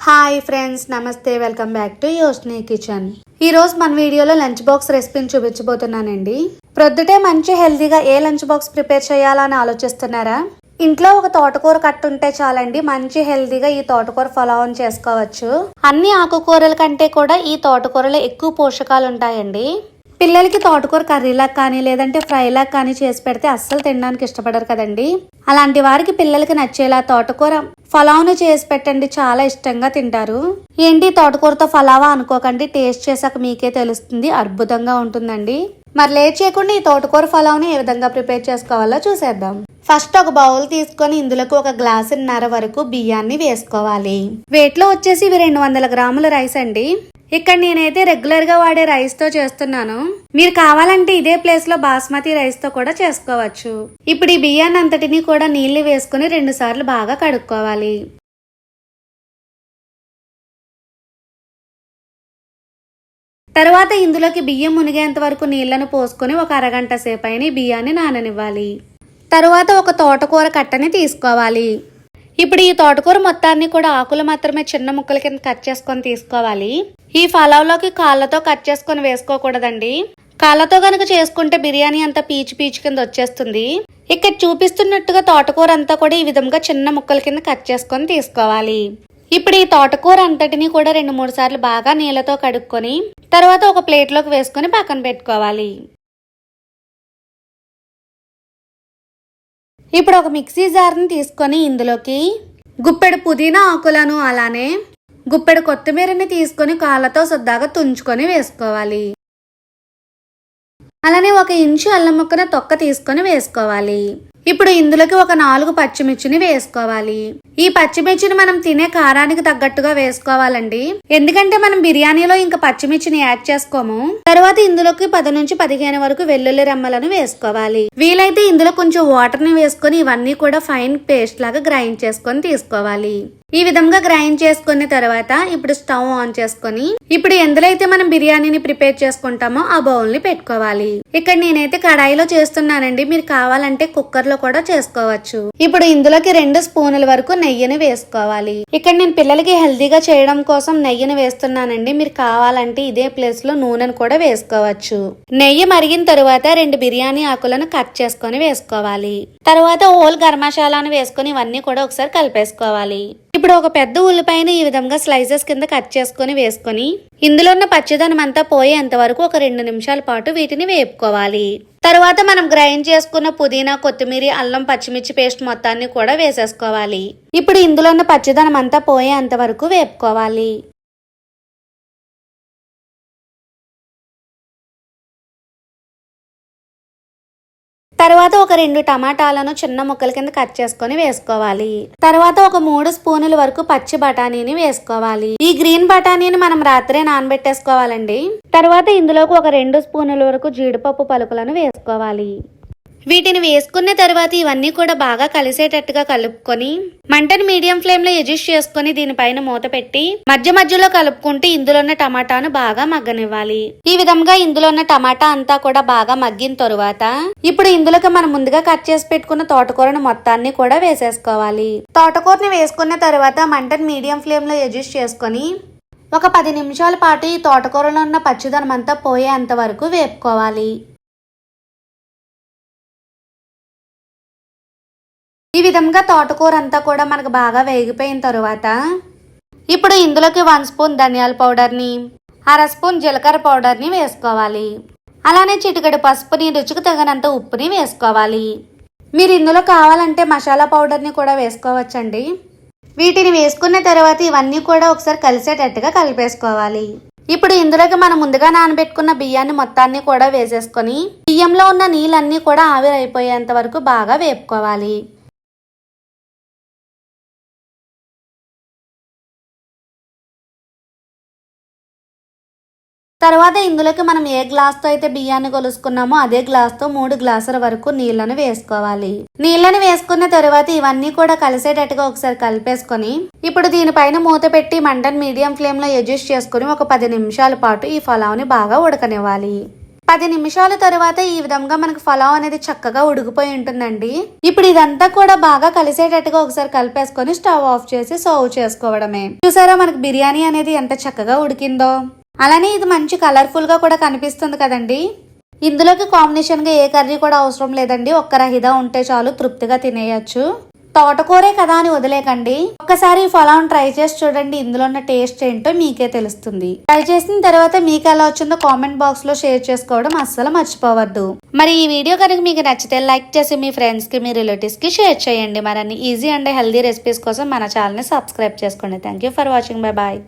Hi friends నమస్తే welcome back to Yosni kitchen ఈ రోజు మన వీడియోలో లంచ్ బాక్స్ రెసిపీని చూపించబోతున్నానండి. ప్రొద్దుటే మంచి హెల్తీగా ఏ లంచ్ బాక్స్ ప్రిపేర్ చేయాలని ఆలోచిస్తున్నారా? ఇంట్లో ఒక తోటకూర కట్టు ఉంటే చాలండి మంచి హెల్తీగా ఈ తోటకూర ఫలావన్ చేసుకోవచ్చు. అన్ని ఆకుకూరల కంటే కూడా ఈ తోటకూరలో ఎక్కువ పోషకాలు ఉంటాయండి. పిల్లలకి తోటకూర కర్రీలా కానీ లేదంటే ఫ్రైలా కానీ చేసి పెడితే అస్సలు తినడానికి ఇష్టపడరు కదండి. అలాంటి వారికి పిల్లలకి నచ్చేలా తోటకూర ఫలావ్ను చేసి పెట్టండి చాలా ఇష్టంగా తింటారు. ఏంటి తోటకూరతో ఫలావా అనుకోకండి టేస్ట్ చేసాక మీకే తెలుస్తుంది అద్భుతంగా ఉంటుందండి. మరి లేట్ చేయకుండా ఈ తోటకూర ఫలావ్ని ఏ విధంగా ప్రిపేర్ చేసుకోవాలో చూసేద్దాం. ఫస్ట్ ఒక బౌల్ తీసుకొని ఇందులోకి ఒక గ్లాసున్నర వరకు బియ్యాన్ని వేసుకోవాలి. వేట్లో వచ్చేసి ఇవి రెండు వందల గ్రాముల రైస్ అండి. ఇక్కడ నేనైతే రెగ్యులర్గా వాడే రైస్తో చేస్తున్నాను. మీరు కావాలంటే ఇదే ప్లేస్లో బాస్మతి రైస్తో కూడా చేసుకోవచ్చు. ఇప్పుడు ఈ బియ్యాన్ని అంతటిని కూడా నీళ్ళు వేసుకుని రెండు సార్లు బాగా కడుక్కోవాలి. తర్వాత ఇందులోకి బియ్యం మునిగేంత వరకు నీళ్ళను పోసుకొని ఒక అరగంట సేపు అయిన ఈ బియ్యాన్ని నాననివ్వాలి. తరువాత ఒక తోటకూర కట్టని తీసుకోవాలి. ఇప్పుడు ఈ తోటకూర మొత్తాన్ని కూడా ఆకులు మాత్రమే చిన్న ముక్కల కింద కట్ చేసుకొని తీసుకోవాలి. ఈ ఫలావ్లోకి కాళ్ళతో కట్ చేసుకొని వేసుకోకూడదండి. కాళ్ళతో కనుక చేసుకుంటే బిర్యానీ అంతా పీచు పీచు కింద వచ్చేస్తుంది. ఇక్కడ చూపిస్తున్నట్టుగా తోటకూర అంతా కూడా ఈ విధంగా చిన్న ముక్కల కింద కట్ చేసుకొని తీసుకోవాలి. ఇప్పుడు ఈ తోటకూర అంతటిని కూడా రెండు మూడు సార్లు బాగా నీళ్ళతో కడుక్కొని తర్వాత ఒక ప్లేట్లోకి వేసుకొని పక్కన పెట్టుకోవాలి. ఇప్పుడు ఒక మిక్సీ జార్ని తీసుకొని ఇందులోకి గుప్పెడు పుదీనా ఆకులను అలానే గుప్పెడు కొత్తిమీరని తీసుకొని కాళ్ళతో శుద్ధాగా తుంచుకొని వేసుకోవాలి. అలానే ఒక ఇంచు అల్లం ముక్కన తొక్క తీసుకొని వేసుకోవాలి. ఇప్పుడు ఇందులోకి ఒక నాలుగు పచ్చిమిర్చిని వేసుకోవాలి. ఈ పచ్చిమిర్చిని మనం తినే కారానికి తగ్గట్టుగా వేసుకోవాలండి. ఎందుకంటే మనం బిర్యానీలో ఇంకా పచ్చిమిర్చిని యాడ్ చేసుకోము. తర్వాత ఇందులోకి పది నుంచి పదిహేను వరకు వెల్లుల్లి రెమ్మలను వేసుకోవాలి. వీలైతే ఇందులో కొంచెం వాటర్ని వేసుకొని ఇవన్నీ కూడా ఫైన్ పేస్ట్ లాగా గ్రైండ్ చేసుకొని తీసుకోవాలి. ఈ విధంగా గ్రైండ్ చేసుకున్న తర్వాత ఇప్పుడు స్టవ్ ఆన్ చేసుకొని ఇప్పుడు ఎందులో అయితే మనం బిర్యానీని ప్రిపేర్ చేసుకుంటామో ఆ బౌల్ని పెట్టుకోవాలి. ఇక్కడ నేనైతే కడాయిలో చేస్తున్నానండి. మీరు కావాలంటే కుక్కర్లో కూడా చేసుకోవచ్చు. ఇప్పుడు ఇందులోకి రెండు స్పూన్ల వరకు నెయ్యిని వేసుకోవాలి. ఇక్కడ నేను పిల్లలకి హెల్తీగా చేయడం కోసం నెయ్యిని వేస్తున్నానండి. మీరు కావాలంటే ఇదే ప్లేస్లో నూనెను కూడా వేసుకోవచ్చు. నెయ్యి మరిగిన తరువాత రెండు బిర్యానీ ఆకులను కట్ చేసుకొని వేసుకోవాలి. తర్వాత హోల్ గర్మశాలను మసాలాను వేసుకొని ఇవన్నీ కూడా ఒకసారి కలిపేసుకోవాలి. ఇప్పుడు ఒక పెద్ద ఉల్లిపాయను ఈ విధంగా స్లైసెస్ కింద కట్ చేసుకొని వేసుకొని ఇందులో ఉన్న పచ్చిదనం అంతా పోయేంత వరకు ఒక రెండు నిమిషాల పాటు వీటిని వేపుకోవాలి. తరువాత మనం గ్రైండ్ చేసుకున్న పుదీనా కొత్తిమీర అల్లం పచ్చిమిర్చి పేస్ట్ మొత్తాన్ని కూడా వేసేసుకోవాలి. ఇప్పుడు ఇందులో ఉన్న పచ్చిదనం అంతా పోయేంత వరకు వేపుకోవాలి. తర్వాత ఒక రెండు టమాటాలను చిన్న ముక్కల కింద కట్ చేసుకొని వేసుకోవాలి. తర్వాత ఒక మూడు స్పూనుల వరకు పచ్చి బఠానీని వేసుకోవాలి. ఈ గ్రీన్ బఠానీని మనం రాత్రే నానబెట్టేసుకోవాలండి. తర్వాత ఇందులోకి ఒక రెండు స్పూనుల వరకు జీడిపప్పు పలుకులను వేసుకోవాలి. వీటిని వేసుకున్న తర్వాత ఇవన్నీ కూడా బాగా కలిసేటట్టుగా కలుపుకొని మంటను మీడియం ఫ్లేమ్లో ఎడ్జస్ట్ చేసుకుని దీనిపైన మూత పెట్టి మధ్య మధ్యలో కలుపుకుంటూ ఇందులో ఉన్న టమాటాను బాగా మగ్గనివ్వాలి. ఈ విధంగా ఇందులో ఉన్న టమాటా అంతా కూడా బాగా మగ్గిన తరువాత ఇప్పుడు ఇందులోకి మనం ముందుగా కట్ చేసి పెట్టుకున్న తోటకూరను మొత్తాన్ని కూడా వేసేసుకోవాలి. తోటకూరని వేసుకున్న తర్వాత మంటను మీడియం ఫ్లేమ్లో ఎడ్జస్ట్ చేసుకొని ఒక పది నిమిషాల పాటు ఈ తోటకూరలో ఉన్న పచ్చిదనం అంతా పోయేంత వరకు వేపుకోవాలి. ఈ విధంగా తోటకూర అంతా కూడా మనకు బాగా వేగిపోయిన తర్వాత ఇప్పుడు ఇందులోకి వన్ స్పూన్ ధనియాల పౌడర్ని అర స్పూన్ జీలకర్ర పౌడర్ని వేసుకోవాలి. అలానే చిటికెడు పసుపుని రుచికి తగినంత ఉప్పుని వేసుకోవాలి. మీరు ఇందులో కావాలంటే మసాలా పౌడర్ని కూడా వేసుకోవచ్చండి. వీటిని వేసుకున్న తర్వాత ఇవన్నీ కూడా ఒకసారి కలిసేటట్టుగా కలిపేసుకోవాలి. ఇప్పుడు ఇందులోకి మనం ముందుగా నానబెట్టుకున్న బియ్యాన్ని మొత్తాన్ని కూడా వేసేసుకొని బియ్యంలో ఉన్న నీళ్ళన్నీ కూడా ఆవిరైపోయేంత వరకు బాగా వేపుకోవాలి. తర్వాత ఇందులోకి మనం ఏ గ్లాస్తో అయితే బియ్యాన్ని కొలుసుకున్నామో అదే గ్లాస్తో మూడు గ్లాసుల వరకు నీళ్ళను వేసుకోవాలి. నీళ్ళను వేసుకున్న తర్వాత ఇవన్నీ కూడా కలిసేటట్టుగా ఒకసారి కలిపేసుకొని ఇప్పుడు దీనిపైన మూత పెట్టి మంటను మీడియం ఫ్లేమ్లో అడ్జస్ట్ చేసుకుని ఒక పది నిమిషాల పాటు ఈ ఫలావ్ని బాగా ఉడకనివ్వాలి. పది నిమిషాల తర్వాత ఈ విధంగా మనకు ఫలావ్ అనేది చక్కగా ఉడికిపోయి ఉంటుందండి. ఇప్పుడు ఇదంతా కూడా బాగా కలిసేటట్టుగా ఒకసారి కలిపేసుకొని స్టవ్ ఆఫ్ చేసి సర్వ్ చేసుకోవడమే. చూసారా మనకు బిర్యానీ అనేది ఎంత చక్కగా ఉడికిందో? అలానే ఇది మంచి కలర్ఫుల్గా కూడా కనిపిస్తుంది కదండి. ఇందులోకి కాంబినేషన్గా ఏ కర్రీ కూడా అవసరం లేదండి. ఒక్క రహిదా ఉంటే చాలు తృప్తిగా తినేయచ్చు. తోటకూరే కదా అని వదిలేకండి. ఒక్కసారి ఈ ఫలాన్ని ట్రై చేసి చూడండి ఇందులో ఉన్న టేస్ట్ ఏంటో మీకే తెలుస్తుంది. ట్రై చేసిన తర్వాత మీకు ఎలా వచ్చిందో కామెంట్ బాక్స్లో షేర్ చేసుకోవడం అస్సలు మర్చిపోవద్దు. మరి ఈ వీడియో కనుక మీకు నచ్చితే లైక్ చేసి మీ ఫ్రెండ్స్కి మీ రిలేటివ్స్కి షేర్ చేయండి. మరన్ని ఈజీ అండ్ హెల్దీ రెసిపీస్ కోసం మన ఛానల్ని సబ్స్క్రైబ్ చేసుకోండి. Thank you for watching bye bye